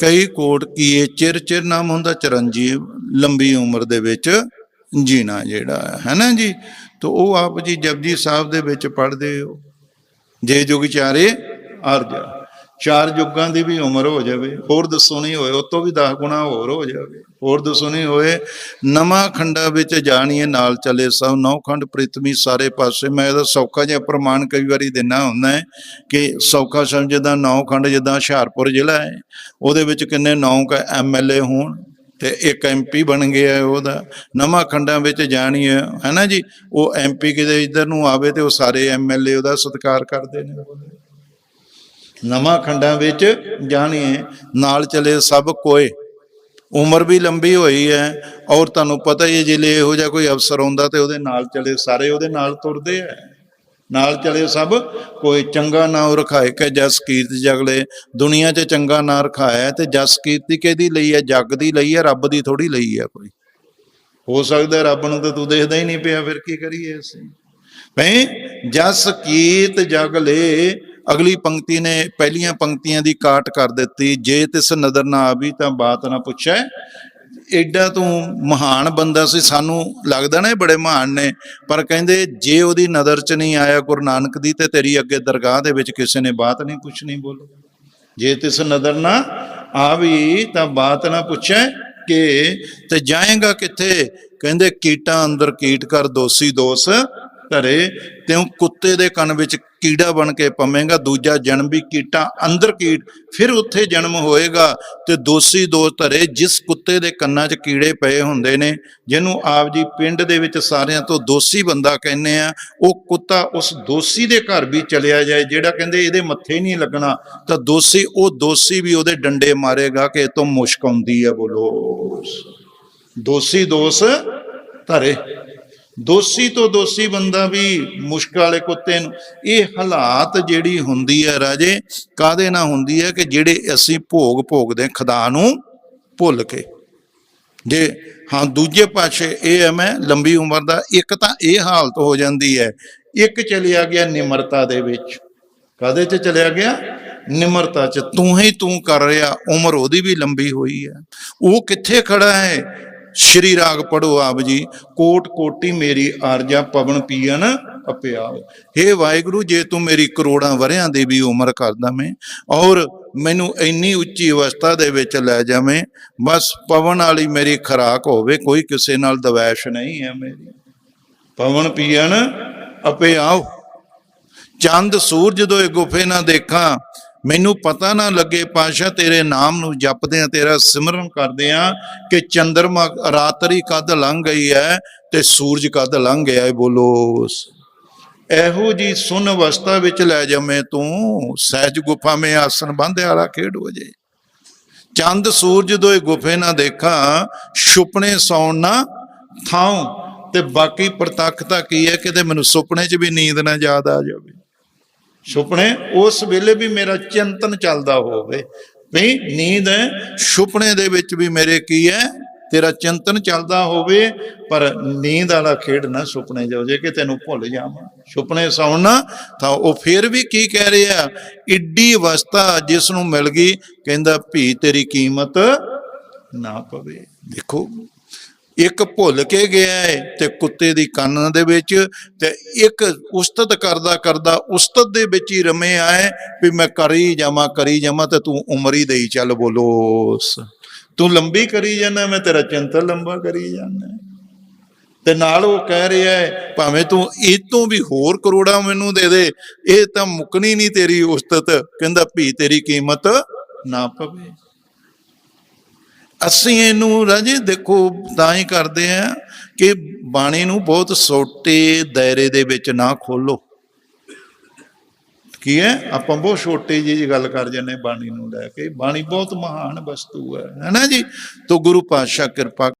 ਕਈ ਕੋਟ ਕੀਏ ਚਿਰ ਚਿਰ ਨਾਮ ਹੁੰਦਾ, ਚਰਨਜੀਵ ਲੰਬੀ ਉਮਰ ਦੇ ਵਿੱਚ ਜੀਣਾ ਜਿਹੜਾ ਹੈ ਨਾ ਜੀ? ਤੋ ਉਹ ਆਪ ਜੀ ਜਪਜੀ ਸਾਹਿਬ ਦੇ ਵਿੱਚ ਪੜ੍ਹਦੇ ਹੋ। ਜੇ ਜੁਗ ਚਾਰੇ ਅਰਜਾ ਚਾਰ ਯੁੱਗਾਂ ਦੀ ਵੀ ਉਮਰ ਹੋ ਜਾਵੇ, ਹੋਰ ਦੱਸੋ ਨਹੀਂ ਹੋਏ, ਉਹ ਤੋਂ ਵੀ 10 ਗੁਣਾ ਹੋਰ ਹੋ ਜਾਵੇ, ਹੋਰ ਦੱਸੋ ਨਹੀਂ ਹੋਏ, ਨਵਾਂ ਖੰਡਾ ਵਿੱਚ ਜਾਣੀਏ, ਨਾਲ ਚਲੇ ਸਭ, ਨੌ ਖੰਡ ਪ੍ਰਿਥਵੀ ਸਾਰੇ ਪਾਸੇ, ਮੈਂ ਇਹਦਾ ਸੌਖਾ ਜਿਹਾ ਪ੍ਰਮਾਣ ਕਈ ਵਾਰੀ ਦਿਨਾ ਹੁੰਦਾ ਹੈ ਕਿ ਸੌਖਾ ਸਮਝ ਜਿੱਦਾਂ ਨੌ ਖੰਡ ਜਿੱਦਾਂ ਹੁਸ਼ਿਆਰਪੁਰ ਜ਼ਿਲ੍ਹਾ ਹੈ, ਉਹਦੇ ਵਿੱਚ ਕਿੰਨੇ ਨੌ ਕ ਐਮਐਲਏ ਹੋਣ ਤੇ ਇੱਕ ਐਮਪੀ ਬਣ ਗਿਆ ਉਹਦਾ, ਨਵਾਂ ਖੰਡਾਂ ਵਿੱਚ ਜਾਣੀ ਹੈ ਹੈਨਾ ਜੀ, ਉਹ ਐਮਪੀ ਕਿਤੇ ਇੱਧਰ ਨੂੰ ਆਵੇ ਤੇ ਉਹ ਸਾਰੇ ਐਮਐਲਏ ਉਹਦਾ ਸਤਿਕਾਰ ਕਰਦੇ ਨੇ। ਨਵਾਂ ਖੰਡਾਂ ਵਿੱਚ ਜਾਣੀਏ ਨਾਲ ਚਲੇ ਸਭ ਕੋਏ। ਉਮਰ ਵੀ ਲੰਬੀ ਹੋਈ ਹੈ, ਔਰ ਤੁਹਾਨੂੰ ਪਤਾ ਹੀ ਹੈ, ਜੇ ਇਹੋ ਜਿਹਾ ਕੋਈ ਅਫਸਰ ਹੁੰਦਾ ਤੇ ਉਹਦੇ ਨਾਲ ਚਲੇ ਸਾਰੇ ਉਹਦੇ ਨਾਲ ਤੁਰਦੇ ਆ ਨਾਲ ਚਲੇ ਸਭ ਕੋਈ ਚੰਗਾ ਨਾਮ ਰਖਾਏ ਕਿ ਜਸ ਕੀਰਤ ਜਗਲੇ। ਦੁਨੀਆ 'ਚ ਚੰਗਾ ਨਾਂ ਰਖਾਇਆ ਹੈ ਤੇ ਜਸ ਕੀਰਤੀ ਕਿਹਦੀ ਲਈ ਹੈ? ਜੱਗ ਦੀ ਲਈ ਹੈ, ਰੱਬ ਦੀ ਥੋੜੀ ਲਈ ਹੈ ਕੋਈ? ਹੋ ਸਕਦਾ ਰੱਬ ਨੂੰ ਤਾਂ ਤੂੰ ਦੇਖਦਾ ਹੀ ਨਹੀਂ ਪਿਆ, ਫਿਰ ਕੀ ਕਰੀਏ ਅਸੀਂ? ਭਈ ਜਸ ਕੀਰਤ ਜਗਲੇ ਅਗਲੀ ਪੰਕਤੀ ਨੇ ਪਹਿਲੀਆਂ ਪੰਕਤੀਆਂ ਦੀ ਕਾਟ ਕਰ ਦਿੱਤੀ, ਜੇ ਤਿਸ ਨਦਰ ਨਾ ਆਵੀ ਤਾਂ ਬਾਤ ਨਾ ਪੁੱਛੈ। ਐਡਾ ਤੂੰ ਮਹਾਨ ਬੰਦਾ ਸੀ, ਸਾਨੂੰ ਲੱਗਦਾ ਨਾ ਇਹ ਬੜੇ ਮਹਾਨ ਨੇ, ਪਰ ਕਹਿੰਦੇ ਜੇ ਉਹਦੀ ਨਜ਼ਰ 'ਚ ਨਹੀਂ ਆਇਆ ਗੁਰੂ ਨਾਨਕ ਦੀ ਤੇ ਤੇਰੀ ਅੱਗੇ ਦਰਗਾਹ ਦੇ ਵਿੱਚ ਕਿਸੇ ਨੇ ਬਾਤ ਨਹੀਂ ਪੁੱਛਣੀ ਬੋਲੋ। ਜੇ ਤਿਸ ਨਜ਼ਰ ਨਾ ਆਵੀ ਤਾਂ ਬਾਤ ਨਾ ਪੁੱਛੈ ਕਿ, ਤੇ ਜਾਏਗਾ ਕਿੱਥੇ? ਕਹਿੰਦੇ ਕੀਟਾਂ ਅੰਦਰ ਕੀਟ ਕਰ ਦੋਸੀ ਦੋਸ ਧਰੇ, ਤਿਉ ਕੁੱਤੇ ਦੇ ਕੰਨ ਵਿੱਚ ਕੀੜਾ ਬਣ ਕੇ ਪਵੇਂਗਾ, ਦੂਜਾ ਜਨਮ ਵੀ ਕੀਟਾਂ ਅੰਦਰ ਕੀਟ, ਫਿਰ ਉੱਥੇ ਜਨਮ ਹੋਏਗਾ। ਤੇ ਦੋਸੀ ਦੋ ਧਰੇ, ਜਿਸ ਕੁੱਤੇ ਦੇ ਕੰਨਾਂ 'ਚ ਕੀੜੇ ਪਏ ਹੁੰਦੇ ਨੇ, ਜਿਹਨੂੰ ਆਪ ਜੀ ਪਿੰਡ ਦੇ ਵਿੱਚ ਸਾਰਿਆਂ ਤੋਂ ਦੋਸੀ ਬੰਦਾ ਕਹਿੰਦੇ ਆ, ਉਹ ਕੁੱਤਾ ਉਸ ਦੋਸੀ ਦੇ ਘਰ ਵੀ ਚਲਿਆ ਜਾਏ, ਜਿਹੜਾ ਕਹਿੰਦੇ ਇਹਦੇ ਮੱਥੇ ਨਹੀਂ ਲੱਗਣਾ, ਤਾਂ ਦੋਸੀ, ਉਹ ਦੋਸੀ ਵੀ ਉਹਦੇ ਡੰਡੇ ਮਾਰੇਗਾ ਕਿ ਇਹ ਤੋਂ ਮੁਸ਼ਕ ਆਉਂਦੀ ਹੈ ਬੋਲੋ। ਦੋਸੀ ਦੋਸ ਧਰੇ ਦੋਸੀ ਤੋਂ ਦੋਸੀ ਬੰਦਾ ਵੀ ਮੁਸ਼ਕ ਵਾਲੇ ਕੁੱਤੇ ਨੂੰ। ਇਹ ਹਾਲਾਤ ਜਿਹੜੀ ਹੁੰਦੀ ਹੈ ਰਾਜੇ ਕਾਦੇ ਨਾਲ ਹੁੰਦੀ ਹੈ ਕਿ ਜਿਹੜੇ ਅਸੀਂ ਭੋਗ ਭੋਗਦੇ ਖੁਦਾ ਨੂੰ ਭੁੱਲ ਕੇ। ਜੇ ਹਾਂ, ਦੂਜੇ ਪਾਸੇ ਇਹ ਹੈ ਮੈਂ ਲੰਬੀ ਉਮਰ ਦਾ, ਇੱਕ ਤਾਂ ਇਹ ਹਾਲਤ ਹੋ ਜਾਂਦੀ ਹੈ, ਇੱਕ ਚਲਿਆ ਗਿਆ ਨਿਮਰਤਾ ਦੇ ਵਿੱਚ। ਕਾਦੇ ਚ ਚਲਿਆ ਗਿਆ? ਨਿਮਰਤਾ ਚ। ਤੂੰ ਹੀ ਤੂੰ ਕਰ ਰਿਹਾ, ਉਮਰ ਉਹਦੀ ਵੀ ਲੰਬੀ ਹੋਈ ਹੈ। ਉਹ ਕਿੱਥੇ ਖੜਾ ਹੈ? ਸ਼੍ਰੀ ਰਾਗ ਪੜੋ ਆਪ ਜੀ, ਕੋਟ ਕੋਟੀ ਮੇਰੀ ਆਰਜਾ ਪਵਨ ਪੀਣ ਅਪਿਆ ਹੇ ਵਾਹਿਗੁਰੂ, ਜੇ ਤੂੰ ਮੇਰੀ ਕਰੋੜਾਂ ਵਰਿਆਂ ਦੀ ਵੀ ਉਮਰ ਕਰਦਾ ਮੈਂ, ਔਰ ਮੈਨੂੰ ਇੰਨੀ ਉੱਚੀ ਅਵਸਥਾ ਦੇ ਵਿੱਚ ਲੈ ਜਾਵੇਂ, ਬਸ ਪਵਨ ਵਾਲੀ ਮੇਰੀ ਖਰਾਕ ਹੋਵੇ, ਕੋਈ ਕਿਸੇ ਨਾਲ ਦਵੈਸ਼ ਨਹੀਂ ਹੈ ਮੇਰੀ। ਪਵਨ ਪੀਣ ਅਪੇ ਆਓ ਚੰਦ ਸੂਰਜ ਦੋਏ ਗੁਫੇ ਨਾ ਦੇਖਾਂ ਮੈਨੂੰ ਪਤਾ ਨਾ ਲੱਗੇ ਪਾਸ਼ਾ, ਤੇਰੇ ਨਾਮ ਨੂੰ ਜਪਦੇ ਆ ਤੇਰਾ ਸਿਮਰਨ ਕਰਦੇ ਆ ਕਿ ਚੰਦਰਮਾ ਰਾਤਰੀ ਕਦ ਲੰਘ ਗਈ ਹੈ ਤੇ ਸੂਰਜ ਕਦ ਲੰਘ ਗਿਆ ਹੈ ਬੋਲੋ। ਇਹੋ ਜੀ ਸੁਨ ਅਵਸਥਾ ਵਿੱਚ ਲੈ ਜਾਵੇਂ ਤੂੰ, ਸਹਿਜ ਗੁਫਾ ਮੇ ਆਸਨ ਬੰਧਿਆ ਵਾਲਾ ਖੇਡ ਹੋ ਜੇ। ਚੰਦ ਸੂਰਜ ਦੋਏ ਗੁਫੇ ਨਾ ਦੇਖਾਂ, ਸੁਪਨੇ ਸੌਣ ਨਾ ਥਾਉ, ਤੇ ਬਾਕੀ ਪ੍ਰਤੱਖਤਾ ਕੀ ਹੈ ਕਿਤੇ ਮੈਨੂੰ ਸੁਪਨੇ 'ਚ ਵੀ ਨੀਂਦ ਨਾ ਯਾਦ ਆ ਜਾਵੇ। ਸੁਪਨੇ, ਉਸ ਵੇਲੇ ਵੀ ਮੇਰਾ ਚਿੰਤਨ ਚੱਲਦਾ ਹੋਵੇ। ਵੀ ਨੀਂਦ ਸੁਪਨੇ ਦੇ ਵਿੱਚ ਵੀ ਮੇਰੇ ਕੀ ਹੈ, ਤੇਰਾ ਚਿੰਤਨ ਚੱਲਦਾ ਹੋਵੇ, ਪਰ ਨੀਂਦ ਵਾਲਾ ਖੇਡ ਨਾ ਸੁਪਨੇ ਜਾਓ ਜੇ ਕਿ ਤੈਨੂੰ ਭੁੱਲ ਜਾਵਾਂ। ਸੁਪਨੇ ਸੌਣਾ ਤਾਂ ਉਹ ਫਿਰ ਵੀ ਕੀ ਕਹਿ ਰਿਹਾ ਇੱਡੀ ਅਵਸਥਾ ਜਿਸ ਨੂੰ ਮਿਲ ਗਈ, ਕਹਿੰਦਾ ਭੀ ਤੇਰੀ ਕੀਮਤ ਨਾ ਪਵੇ। ਦੇਖੋ ਇੱਕ ਭੁੱਲ ਕੇ ਗਿਆ ਹੈ ਤੇ ਕੁੱਤੇ ਦੀ ਕੰਨ ਦੇ ਵਿੱਚ ਤੇ ਇੱਕ ਉਸਤਤ ਕਰਦਾ ਕਰਦਾ ਉਸਤਤ ਦੇ ਵਿੱਚ ਹੀ ਰਮੇ ਆਏ ਵੀ ਮੈਂ ਕਰੀ ਜਾਵਾਂ ਕਰੀ ਜਾਵਾਂ ਤੇ ਤੂੰ ਉਮਰ ਹੀ ਦੇਈ ਚੱਲ ਬੋਲੋਸ ਤੂੰ ਲੰਬੀ ਕਰੀ ਜਾਂਦਾ, ਮੈਂ ਤੇਰਾ ਚਿੰਤਨ ਲੰਬਾ ਕਰੀ ਜਾਂਦਾ। ਤੇ ਨਾਲ ਉਹ ਕਹਿ ਰਿਹਾ ਹੈ, ਭਾਵੇਂ ਤੂੰ ਇਹ ਤੋਂ ਵੀ ਹੋਰ ਕਰੋੜਾਂ ਮੈਨੂੰ ਦੇ ਦੇ, ਇਹ ਤਾਂ ਮੁਕਣੀ ਨਹੀਂ ਤੇਰੀ ਉਸਤਤ। ਕਹਿੰਦਾ, ਭੀ ਤੇਰੀ ਕੀਮਤ ਨਾ ਪਵੇ। ਅਸੀਂ ਇਹਨੂੰ ਰਾਜੇ ਦੇਖੋ ਤਾਂ ਹੀ ਕਰਦੇ ਆ ਕਿ ਬਾਣੀ ਨੂੰ ਬਹੁਤ ਛੋਟੇ ਦਾਇਰੇ ਦੇ ਵਿੱਚ ਨਾ ਖੋਲੋ। ਕੀ ਹੈ? ਆਪਾਂ ਬਹੁਤ ਛੋਟੀ ਜਿਹੀ ਗੱਲ ਕਰ ਜੰਨੇ ਬਾਣੀ ਨੂੰ ਲੈ ਕੇ। ਬਾਣੀ ਬਹੁਤ ਮਹਾਨ ਵਸਤੂ ਹੈ। ਹੈਨਾ ਜੀ? ਤੋ ਗੁਰੂ ਪਾਤਸ਼ਾਹ ਕਿਰਪਾ